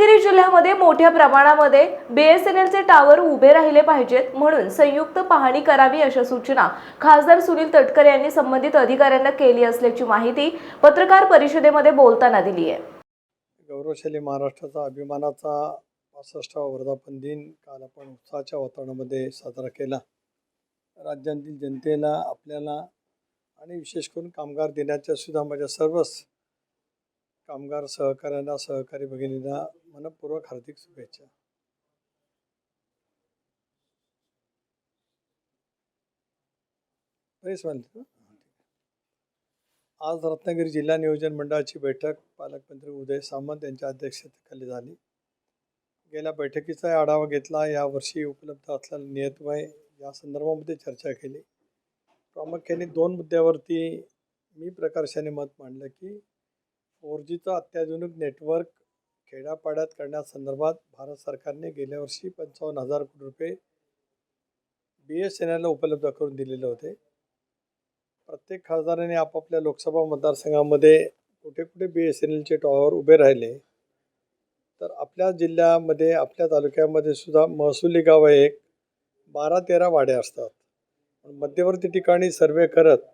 रत्नागिरी जिल्ह्यामध्ये मोठ्या प्रमाणामध्ये बीएसएनएलचे टावर उभे राहिले पाहिजेत म्हणून संयुक्त पाहणी करावी अशा सूचना खासदार सुनील तटकरे यांनी संबंधित अधिकाऱ्यांना केली असल्याची माहिती पत्रकार परिषदेमध्ये बोलताना दिली आहे. गौरवशाली महाराष्ट्राचा अभिमानाचा पासष्टावा वर्धापन दिन काल आपण उत्साहाच्या वातावरणामध्ये साजरा केला. राज्यातील जनतेला आपल्याला आणि विशेष करून कामगार दिनाच्या सुद्धा माझ्या सर्वच कामगार सहकाऱ्यांना सहकारी भगिनींना मनपूर्वक हार्दिक शुभेच्छा. बरेच आज रत्नागिरी जिल्हा नियोजन मंडळाची बैठक पालकमंत्री उदय सामंत यांच्या अध्यक्षतेखाली झाली. गेल्या बैठकीचा आढावा घेतला यावर्षी उपलब्ध असलेला नियतवय या संदर्भामध्ये चर्चा केली. प्रामुख्याने दोन मुद्द्यावरती मी प्रकर्षाने मत मांडलं की फोर जीचं अत्याधुनिक नेटवर्क खेड्यापाड्यात करण्यासंदर्भात भारत सरकारने गेल्या वर्षी पंचावन्न हजार कोटी रुपये बी एस एन एलला उपलब्ध करून दिलेले होते. प्रत्येक खासदाराने आपापल्या लोकसभा मतदारसंघामध्ये कुठे कुठे बी एस एन एलचे टॉवर उभे राहिले. तर आपल्या जिल्ह्यामध्ये आपल्या तालुक्यामध्ये सुद्धा महसुली गाव आहे एक बारा तेरा वाड्या असतात. पण मध्यवर्ती ठिकाणी सर्वे करत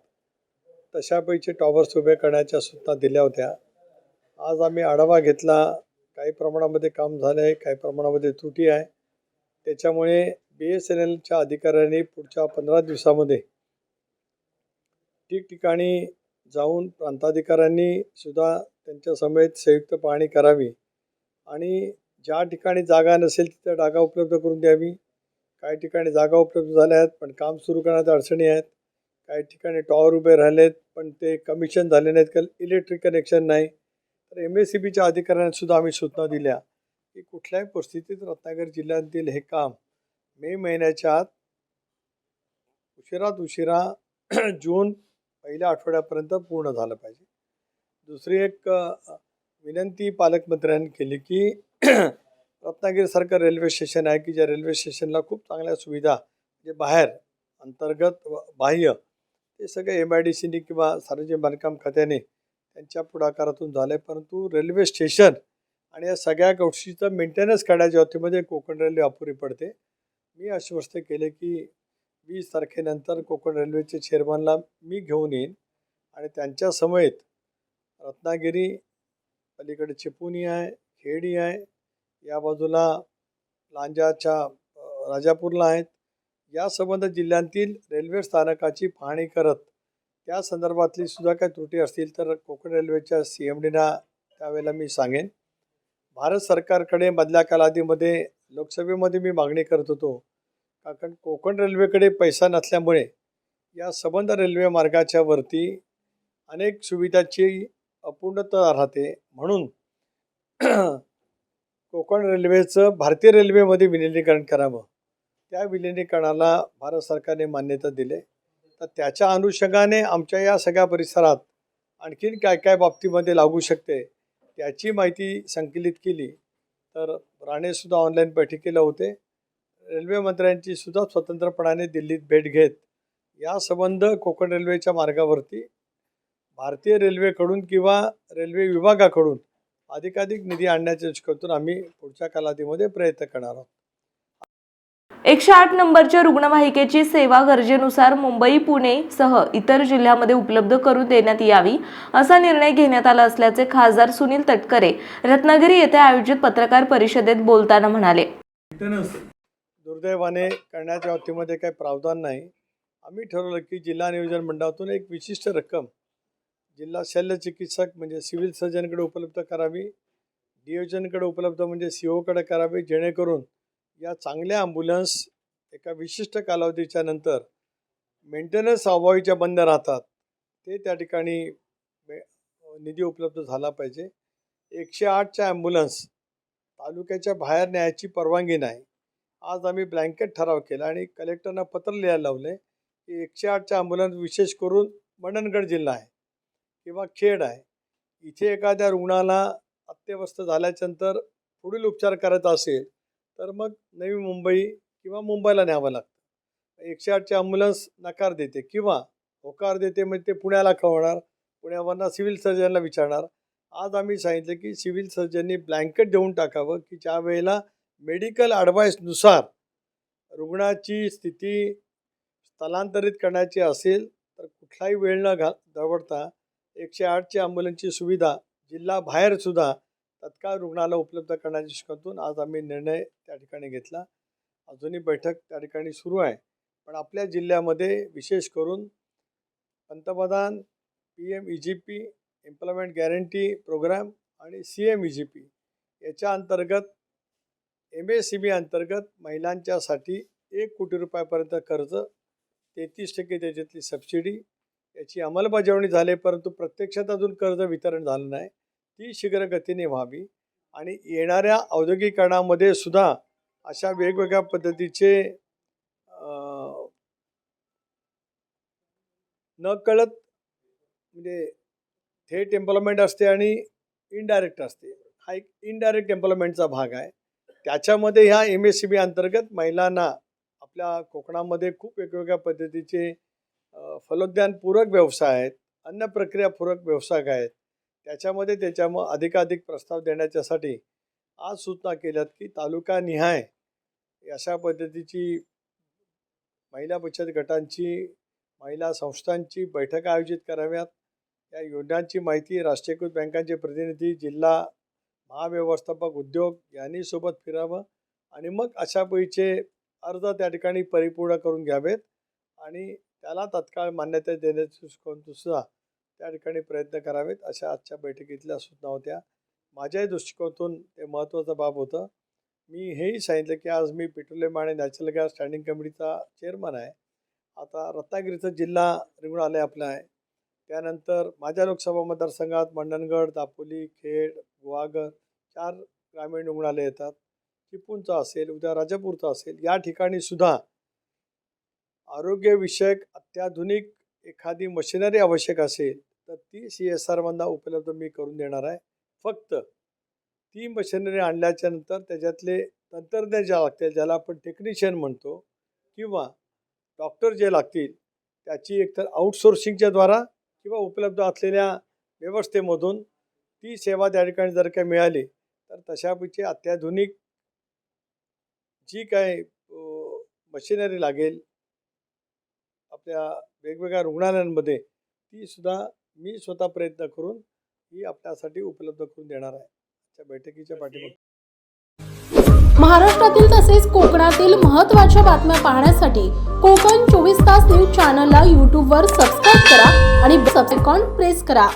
तशापैकी टॉवर्स उभे करण्याच्या सूचना दिल्या होत्या. आज आम्ही आढावा घेतला. काही प्रमाणामध्ये काम झालं आहे काही प्रमाणामध्ये त्रुटी आहे. त्याच्यामुळे बी एस एन एलच्या अधिकाऱ्यांनी पुढच्या पंधरा दिवसामध्ये ठिकठिकाणी जाऊन प्रांताधिकाऱ्यांनी सुद्धा त्यांच्या समेत संयुक्त पाहणी करावी आणि ज्या ठिकाणी जागा नसेल तिथं जागा उपलब्ध करून द्यावी. काही ठिकाणी जागा उपलब्ध झाल्या आहेत पण काम सुरू करण्यात अडचणी आहेत. काही ठिकाणी टॉवर उभे राहिलेत पण ते कमिशन झाले नाहीत कारण इलेक्ट्रिक कनेक्शन नाही. तर एम एस सी बीच्या अधिकाऱ्यांना सुद्धा आम्ही सूचना दिल्या की कुठल्याही परिस्थितीत रत्नागिरी जिल्ह्यातील हे काम मे महिन्याच्या आत उशिरात उशिरा जून पहिल्या आठवड्यापर्यंत पूर्ण झालं पाहिजे. दुसरी एक विनंती पालकमंत्र्यांनी केली की रत्नागिरीसारखं रेल्वे स्टेशन आहे की ज्या रेल्वे स्टेशनला खूप चांगल्या सुविधा म्हणजे बाहेर अंतर्गत बाह्य ते सगळे एम आय डी सीनी किंवा सार्वजनिक बांधकाम खात्याने त्यांच्या पुढाकारातून झालं आहे परंतु रेल्वे स्टेशन आणि या सगळ्या गोष्टीचं मेंटेनन्स करण्याच्या बाबतीमध्ये कोकण रेल्वे अपुरी पडते. मी आश्वस्त केले की वीस तारखेनंतर कोकण रेल्वेचे चेअरमनला मी घेऊन येईन. आणि त्यांच्या समेत रत्नागिरी पलीकडे चिपुनी आहे खेडी आहे या बाजूला लांजाच्या राजापूरला आहेत. या संबंध जिल्ह्यांतील रेल्वे स्थानकाची पाहणी करत त्या संदर्भातली सुद्धा काही त्रुटी असतील तर कोकण रेल्वेच्या सी एम डीना त्यावेळेला मी सांगेन. भारत सरकारकडे मधल्या कालावधीमध्ये लोकसभेमध्ये मी मागणी करत होतो. कारण कोकण रेल्वेकडे पैसा नसल्यामुळे या संबंध रेल्वे मार्गाच्या वरती अनेक सुविधाची अपूर्णता राहते. म्हणून कोकण रेल्वेचं भारतीय रेल्वेमध्ये विलिनीकरण करावं. त्या विलिनीकरणाला भारत सरकारने मान्यता दिले. तर त्याच्या अनुषंगाने आमच्या या सगळ्या परिसरात आणखीन काय काय बाबतीमध्ये लागू शकते त्याची माहिती संकलित केली. तर राणेसुद्धा ऑनलाईन बैठकीला होते. रेल्वे मंत्र्यांची सुद्धा स्वतंत्रपणाने दिल्लीत भेट घेत. या संबंध कोकण रेल्वेच्या मार्गावरती भारतीय रेल्वेकडून किंवा रेल्वे विभागाकडून अधिकाधिक निधी आणण्याच्या दृष्टीकोनातून आम्ही पुढच्या कालावधीमध्ये प्रयत्न करणार आहोत. एकशे आठ नंबरच्या रुग्णवाहिकेची सेवा गरजेनुसार मुंबई पुणे सह इतर जिल्ह्यामध्ये उपलब्ध करून देण्यात यावी असा निर्णय घेण्यात आला असल्याचे खासदार सुनील तटकरे रत्नागिरी येथे आयोजित पत्रकार परिषदेत बोलताना म्हणाले. दुर्दैवाने करण्याच्या बाबतीमध्ये काही प्रावधान नाही. आम्ही ठरवलं की जिल्हा नियोजन मंडळातून एक विशिष्ट रक्कम जिल्हा शल्य चिकित्सक म्हणजे सिव्हिल सर्जनकडे उपलब्ध करावी नियोजनकडे उपलब्ध म्हणजे सीओकडे करावी जेणेकरून या चांगल्या ॲम्ब्युलन्स एका विशिष्ट कालावधीच्या नंतर मेंटेनन्स अभावीच्या बंद राहतात. ते त्या ठिकाणी मे- निधी उपलब्ध झाला पाहिजे. एकशे आठच्या ॲम्ब्युलन्स तालुक्याच्या बाहेर न्यायची परवानगी नाही. आज आम्ही ब्लँकेट ठराव केला आणि कलेक्टरना पत्र लिहायला लावले की एकशे आठच्या ॲम्ब्युलन्स विशेष करून मंडणगड जिल्हा आहे किंवा खेड आहे. इथे एखाद्या रुग्णाला अत्यवस्थ झाल्याच्यानंतर पुढील उपचार करायचा असेल तर मग नवी मुंबई किंवा मुंबईला न्यावं लागतं. एकशे आठचे ॲम्ब्युलन्स नकार देते किंवा होकार देते म्हणजे ते पुण्याला कळवणार पुण्यावरनं सिव्हिल सर्जनला विचारणार. आज आम्ही सांगितलं की सिव्हिल सर्जननी ब्लँकेट देऊन टाकावं की ज्या वेळेला मेडिकल ॲडवाईसनुसार रुग्णाची स्थिती स्थलांतरित करण्याची असेल तर कुठलाही वेळ न घा दवडता एकशे आठच्या ॲम्ब्युलन्सची सुविधा जिल्हा बाहेरसुद्धा तत्काळ रुग्णाला उपलब्ध करण्याच्या दृष्टिकोनातून आज आम्ही निर्णय त्या ठिकाणी घेतला. अजूनही बैठक त्या ठिकाणी सुरू आहे. पण आपल्या जिल्ह्यामध्ये विशेष करून पंतप्रधान P M E G P employment guarantee programme आणि C M E G P याच्या अंतर्गत एम एस सी बी अंतर्गत महिलांच्यासाठी एक कोटी रुपयापर्यंत कर्ज तेहतीस टक्के त्याच्यातली सबसिडी याची अंमलबजावणी झाली परंतु प्रत्यक्षात अजून कर्ज वितरण झालं नाही. ती शीघ्रगतीने व्हावी आणि येणाऱ्या औद्योगिकरणामध्ये सुद्धा अशा वेगवेगळ्या पद्धतीचे न नकळत म्हणजे थेट एम्प्लॉयमेंट असते आणि इनडायरेक्ट असते. हा एक इनडायरेक्ट एम्प्लॉयमेंटचा भाग आहे. त्याच्यामध्ये ह्या एम एस सी बी अंतर्गत महिलांना आपल्या कोकणामध्ये खूप वेगवेगळ्या पद्धतीचे फलोद्यानपूरक व्यवसाय आहेत अन्न प्रक्रियापूरक व्यवसाय आहेत. त्याच्यामध्ये त्याच्यामुळं अधिकाधिक प्रस्ताव देण्याच्यासाठी आज सूचना केल्यात की तालुका निहाय अशा पद्धतीची महिला बचत गटांची महिला संस्थांची बैठक आयोजित कराव्यात. या योजनांची माहिती राष्ट्रीयकृत बँकांचे प्रतिनिधी जिल्हा महाव्यवस्थापक उद्योग यांनी सोबत फिरावं आणि मग अशा पैसे अर्ज त्या ठिकाणी परिपूर्ण करून घ्यावेत आणि त्याला तत्काळ मान्यता देण्याची सुद्धा त्या ठिकाणी प्रयत्न करावेत. अशा आजच्या बैठकीतल्या सूचना होत्या. माझ्याही दृष्टिकोनातून ते महत्त्वाचं बाब होतं. मी हेही सांगितलं की आज मी पेट्रोलियम आणि नॅचरल गॅस स्टँडिंग कमिटीचा चेअरमन आहे. आता रत्नागिरीचं जिल्हा रुग्णालय आपलं आहे. त्यानंतर माझ्या लोकसभा मतदारसंघात मंडणगड दापोली खेड गुहागर चार ग्रामीण रुग्णालय येतात. चिपळूणचं असेल उद्या राजापूरचं असेल या ठिकाणी सुद्धा आरोग्यविषयक अत्याधुनिक एखादी मशिनरी आवश्यक असेल तर ती सी एस आरमधनं उपलब्ध मी करून देणार आहे. फक्त ती मशिनरी आणल्याच्या नंतर त्याच्यातले तंत्रज्ञ ज्या लागतील ज्याला आपण टेक्निशियन म्हणतो किंवा डॉक्टर जे लागतील त्याची एकतर आउटसोर्सिंगच्या द्वारा किंवा उपलब्ध असलेल्या व्यवस्थेमधून ती सेवा त्या ठिकाणी जर काही मिळाली तर तशापैकी अत्याधुनिक जी काय मशिनरी लागेल आपल्या वेगवेगळ्या रुग्णालयांमध्ये ती सुद्धा मी स्वतः प्रयत्न करून ही आपल्यासाठी उपलब्ध करून देणार आहे. त्या बैठकीच्या पाठीमागे महाराष्ट्रातील तसेच कोकणातील महत्त्वाच्या बातम्या पाहण्यासाठी कोकण चोवीस तास न्यूज चॅनलला यूट्यूबवर सबस्क्राईब करा आणि आयकॉन प्रेस करा.